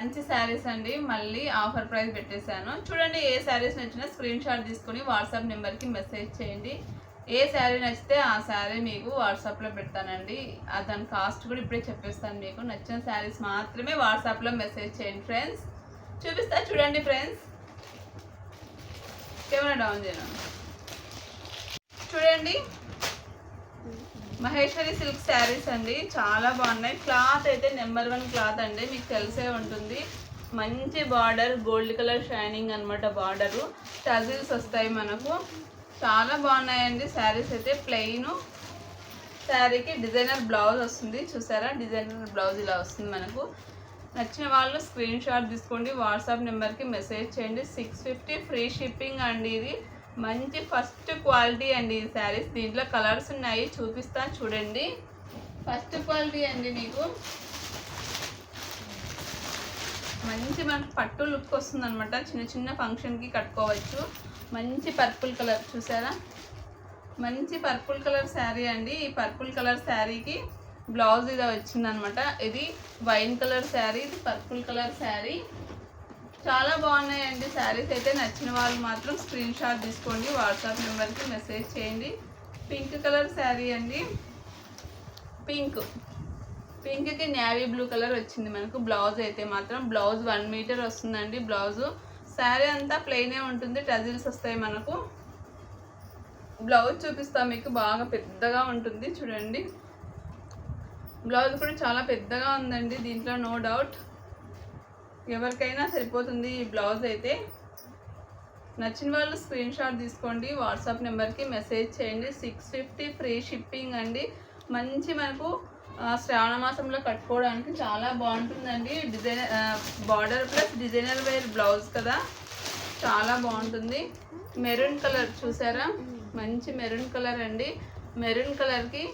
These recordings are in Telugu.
మంచి శారీస్ అండి. మళ్ళీ ఆఫర్ ప్రైస్ పెట్టేశాను. చూడండి ఏ శారీస్ నచ్చినా స్క్రీన్ షాట్ తీసుకుని వాట్సాప్ నెంబర్కి మెసేజ్ చేయండి. ఏ శారీ నచ్చితే ఆ శారీ మీకు వాట్సాప్లో పెడతానండి. దాని కాస్ట్ కూడా ఇప్పుడే చెప్పేస్తాను మీకు. నచ్చిన శారీస్ మాత్రమే వాట్సాప్లో మెసేజ్ చేయండి ఫ్రెండ్స్. చూపిస్తా చూడండి ఫ్రెండ్స్. కెమెరా డౌన్ చేయను చూడండి మహేశ్వరి సిల్క్ శారీస్ అండి చాలా బాగున్నాయి. క్లాత్ అయితే నెంబర్ వన్ క్లాత్ అండి మీకు తెలిసే ఉంటుంది. మంచి బార్డర్ గోల్డ్ కలర్ షైనింగ్ అనమాట బార్డరు. టజిల్స్ వస్తాయి మనకు. చాలా బాగున్నాయండి శారీస్ అయితే. ప్లెయిన్ శారీకి డిజైనర్ బ్లౌజ్ వస్తుంది. చూసారా? డిజైనర్ బ్లౌజ్ ఇలా వస్తుంది మనకు. నచ్చిన వాళ్ళు స్క్రీన్ షాట్ తీసుకోండి. వాట్సాప్ నెంబర్కి మెసేజ్ చేయండి. సిక్స్ ఫిఫ్టీ ఫ్రీ షిప్పింగ్ అండి ఇది. మంచి ఫస్ట్ క్వాలిటీ అండి ఈ శారీస్ దీంట్లో కలర్స్ ఉన్నాయి చూపిస్తాను చూడండి. ఫస్ట్ క్వాలిటీ అండి మీకు. మంచి మనకు పట్టు లుక్ వస్తుంది అనమాట చిన్న చిన్న ఫంక్షన్కి కట్టుకోవచ్చు. మంచి పర్పుల్ కలర్ చూసారా? మంచి పర్పుల్ కలర్ శారీ అండి. ఈ పర్పుల్ కలర్ శారీకి బ్లౌజ్ ఇది వచ్చిందనమాట ఇది వైన్ కలర్ శారీ ఇది పర్పుల్ కలర్ శారీ చాలా బాగున్నాయండి శారీస్ అయితే. నచ్చిన వాళ్ళు మాత్రం స్క్రీన్ షాట్ తీసుకోండి వాట్సాప్ నెంబర్కి మెసేజ్ చేయండి. పింక్ కలర్ శారీ అండి. పింక్. పింక్కి నేవీ బ్లూ కలర్ వచ్చింది మనకు. బ్లౌజ్ అయితే మాత్రం బ్లౌజ్ వన్ మీటర్ వస్తుందండి బ్లౌజు. శారీ అంతా ప్లెయినే ఉంటుంది టజిల్స్ వస్తాయి మనకు. బ్లౌజ్ చూపిస్తాం మీకు బాగా పెద్దగా ఉంటుంది చూడండి. బ్లౌజ్ కూడా చాలా పెద్దగా ఉందండి దీంట్లో నో డౌట్. ఎవరికైనా సరిపోతుంది ఈ బ్లౌజ్ అయితే. నచ్చిన వాళ్ళు స్క్రీన్ షాట్ తీసుకోండి వాట్సాప్ నెంబర్కి మెసేజ్ చేయండి. సిక్స్ ఫిఫ్టీ ఫ్రీ షిప్పింగ్ అండి. మంచి మనకు శ్రావణ మాసంలో కట్టుకోవడానికి చాలా బాగుంటుందండి. Design border plus designer wear blouse కదా. చాలా బాగుంటుంది. మెరూన్ కలర్ చూసారా? మంచి మెరూన్ కలర్ అండి. మెరూన్ కలర్కి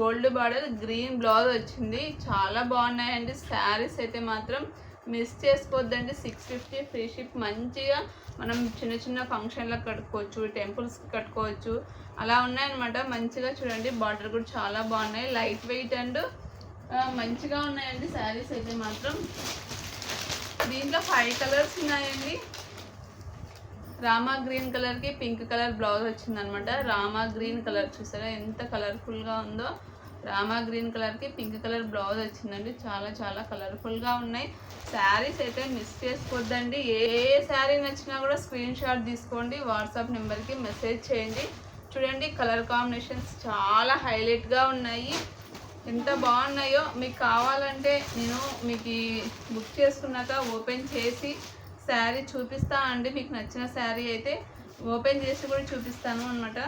గోల్డ్ బార్డర్ గ్రీన్ బ్లౌజ్ వచ్చింది. చాలా బాగున్నాయండి. శారీస్ అయితే మాత్రం మిస్ చేసుకోవద్దండి సిక్స్ ఫిఫ్టీ ఫ్రీ షిప్ మంచిగా మనం చిన్న చిన్న ఫంక్షన్లకు కట్టుకోవచ్చు టెంపుల్స్కి కట్టుకోవచ్చు. అలా ఉన్నాయన్నమాట. మంచిగా చూడండి బార్డర్ కూడా చాలా బాగున్నాయి. లైట్ వెయిట్ అండ్ మంచిగా ఉన్నాయండి శారీస్ అయితే మాత్రం. దీంట్లో ఫైవ్ కలర్స్ ఉన్నాయండి. రామా గ్రీన్ కలర్కి పింక్ కలర్ బ్లౌజ్ వచ్చిందనమాట రామా గ్రీన్ కలర్ చూసారా? ఎంత కలర్ఫుల్గా ఉందో. రామా గ్రీన్ కలర్కి పింక్ కలర్ బ్లౌజ్ వచ్చిందండి. చాలా చాలా కలర్ఫుల్గా ఉన్నాయి. శారీస్ అయితే మిస్ చేసుకోవద్దండి ఏ శారీ నచ్చినా కూడా స్క్రీన్ షాట్ తీసుకోండి. వాట్సాప్ నెంబర్కి మెసేజ్ చేయండి. చూడండి కలర్ కాంబినేషన్స్ చాలా హైలైట్గా ఉన్నాయి. ఎంత బాగున్నాయో మీకు కావాలంటే నేను మీకు బుక్ చేసుకున్నాక ఓపెన్ చేసి శారీ చూపిస్తా అండి. మీకు నచ్చిన శారీ అయితే ఓపెన్ చేసి కూడా చూపిస్తాను అనమాట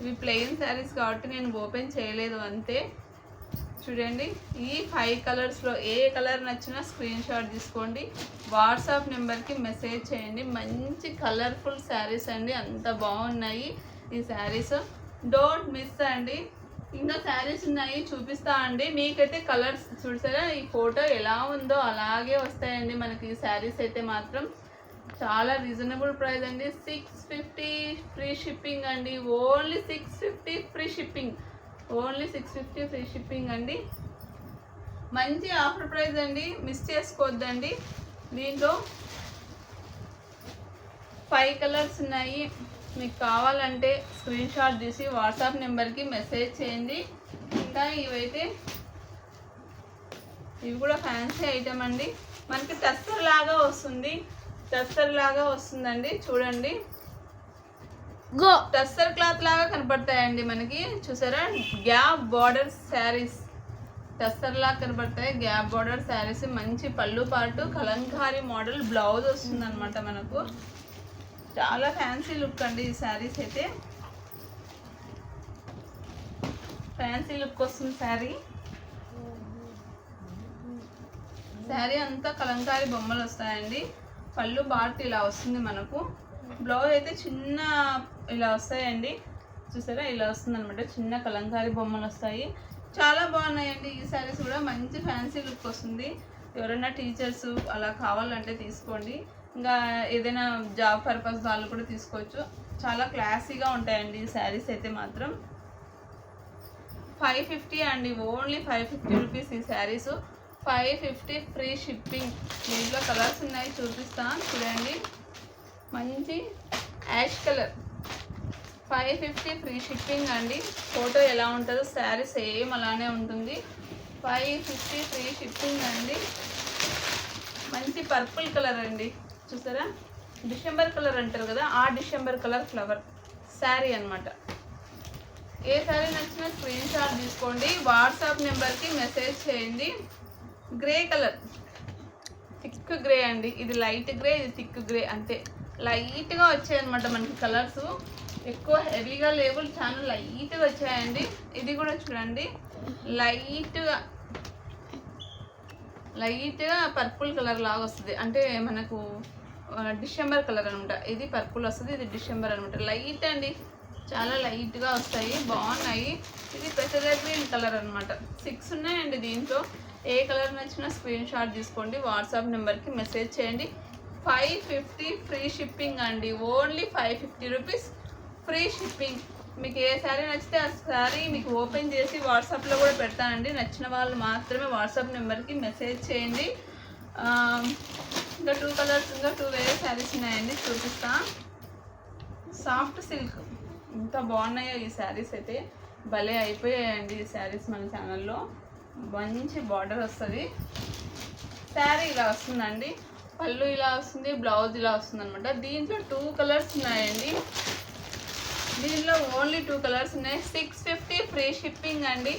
ఇవి ప్లెయిన్ శారీస్ కాబట్టి నేను ఓపెన్ చేయలేదు అంతే. చూడండి ఈ ఫైవ్ కలర్స్లో ఏ కలర్ నచ్చినా స్క్రీన్ షాట్ తీసుకోండి. వాట్సాప్ నెంబర్కి మెసేజ్ చేయండి. మంచి కలర్ఫుల్ శారీస్ అండి. అంత బాగున్నాయి ఈ శారీస్ డోంట్ మిస్ అండి. ఇంకా శారీస్ ఉన్నాయి చూపిస్తా అండి. మీకైతే కలర్స్ చూసారా? ఈ ఫోటో ఎలా ఉందో అలాగే వస్తాయండి మనకి ఈ శారీస్ అయితే మాత్రం. చాలా రీజనబుల్ ప్రైస్ అండి. సిక్స్ ఫిఫ్టీ ఫ్రీ షిప్పింగ్ అండి. Only six fifty free shipping only six fifty free shipping అండి. మంచి ఆఫర్ ప్రైస్ అండి. మిస్ చేసుకోవద్దండి దీంట్లో ఫైవ్ కలర్స్ ఉన్నాయి. మీకు కావాలంటే స్క్రీన్ షాట్ తీసి వాట్సాప్ నెంబర్కి మెసేజ్ చేయండి. ఇంకా ఇవైతే ఇవి కూడా ఫ్యాన్సీ ఐటమ్ అండి. మనకి టస్సర్ లాగా వస్తుంది. టస్సర్ లాగా వస్తుందండి చూడండి. గో. టస్సర్ క్లాత్ లాగా కనపడతాయండి మనకి చూసారా? Gap border saris. టస్సర్ లాగా కనపడతాయి గ్యాప్ బార్డర్ శారీస్. మంచి పళ్ళు పాటు కలంకారీ మోడల్ బ్లౌజ్ వస్తుంది అనమాట మనకు. చాలా ఫ్యాన్సీ లుక్ అండి ఈ శారీస్ అయితే. ఫ్యాన్సీ లుక్ వస్తుంది శారీ. శారీ అంతా కలంకారీ బొమ్మలు వస్తాయండి. పళ్ళు బాట్ ఇలా వస్తుంది మనకు. బ్లౌజ్ అయితే చిన్న ఇలా వస్తాయండి. చూసారా? ఇలా వస్తుంది అనమాట చిన్న కలంకారీ బొమ్మలు వస్తాయి. చాలా బాగున్నాయండి ఈ శారీస్ కూడా. మంచి ఫ్యాన్సీ లుక్ వస్తుంది. ఎవరైనా టీచర్స్ అలా కావాలంటే తీసుకోండి. ఇంకా ఏదైనా జాబ్ పర్పస్ వాళ్ళు కూడా తీసుకోవచ్చు. చాలా క్లాసీగా ఉంటాయండి ఈ శారీస్ అయితే మాత్రం. ఫైవ్ ఫిఫ్టీ అండి. ఓన్లీ ఫైవ్ ఫిఫ్టీ రూపీస్ ఈ saris five fifty free shipping. దీంట్లో కలర్స్ ఉన్నాయి చూపిస్తాను. చూడండి. మంచి ash colour. Five fifty free shipping అండి. ఫోటో ఎలా ఉంటుందో శారీ సేమ్ అలానే ఉంటుంది. ఫైవ్ ఫిఫ్టీ ఫ్రీ షిప్పింగ్ అండి. మంచి పర్పుల్ కలర్ అండి. చూసారా? డిసెంబర్ కలర్ అంటారు కదా ఆ డిసెంబర్ కలర్ ఫ్లవర్ శారీ అనమాట ఏ శారీ నచ్చినా స్క్రీన్ షాట్ తీసుకోండి. వాట్సాప్ నెంబర్కి మెసేజ్ చేయండి. గ్రే కలర్ థిక్ గ్రే అండి. ఇది లైట్ గ్రే ఇది థిక్ గ్రే అంతే. లైట్గా వచ్చాయన్నమాట మనకి కలర్స్ ఎక్కువ హెవీగా లేవు చాలా లైట్గా వచ్చాయండి. ఇది కూడా చూడండి. లైట్గా లైట్గా పర్పుల్ కలర్ లాగా వస్తుంది. అంటే మనకు డిసెంబర్ కలర్ అనమాట ఇది పర్పుల్ వస్తుంది ఇది డిసెంబర్ అనమాట లైట్ అండి. చాలా లైట్గా వస్తాయి. బాగున్నాయి. ఇది పెసర గ్రీన్ కలర్ అనమాట సిక్స్ ఉన్నాయండి దీంట్లో. ఏ కలర్ నచ్చినా స్క్రీన్ షాట్ తీసుకోండి వాట్సాప్ నెంబర్కి మెసేజ్ చేయండి. ఫైవ్ ఫిఫ్టీ ఫ్రీ షిప్పింగ్ అండి. Only five fifty rupees free shipping. మీకు ఏ శారీ నచ్చితే ఆ శారీ మీకు ఓపెన్ చేసి వాట్సాప్లో కూడా పెడతానండి. నచ్చిన వాళ్ళు మాత్రమే వాట్సాప్ నెంబర్కి మెసేజ్ చేయండి. ఇంకా టూ కలర్స్ ఇంకా టూ వేరే శారీస్ ఉన్నాయండి చూపిస్తా. Soft silk. ఎంత బాగున్నాయో ఈ శారీస్ అయితే. భలే అయిపోయాయండి ఈ శారీస్ మన ఛానల్లో. మంచి బార్డర్ వస్తుంది. శారీ ఇలా వస్తుందండి. పళ్ళు ఇలా వస్తుంది బ్లౌజ్ ఇలా వస్తుంది అనమాట దీంట్లో టూ కలర్స్ ఉన్నాయండి. దీనిలో ఓన్లీ టూ కలర్స్ ఉన్నాయి. సిక్స్ ఫిఫ్టీ ఫ్రీ షిప్పింగ్ అండి.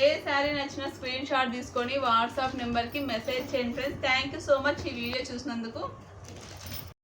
ఏ శారీ నచ్చినా స్క్రీన్ షాట్ తీసుకొని వాట్సాప్ నెంబర్కి మెసేజ్ చేయండి friends. Thank you so much ఈ వీడియో చూసినందుకు.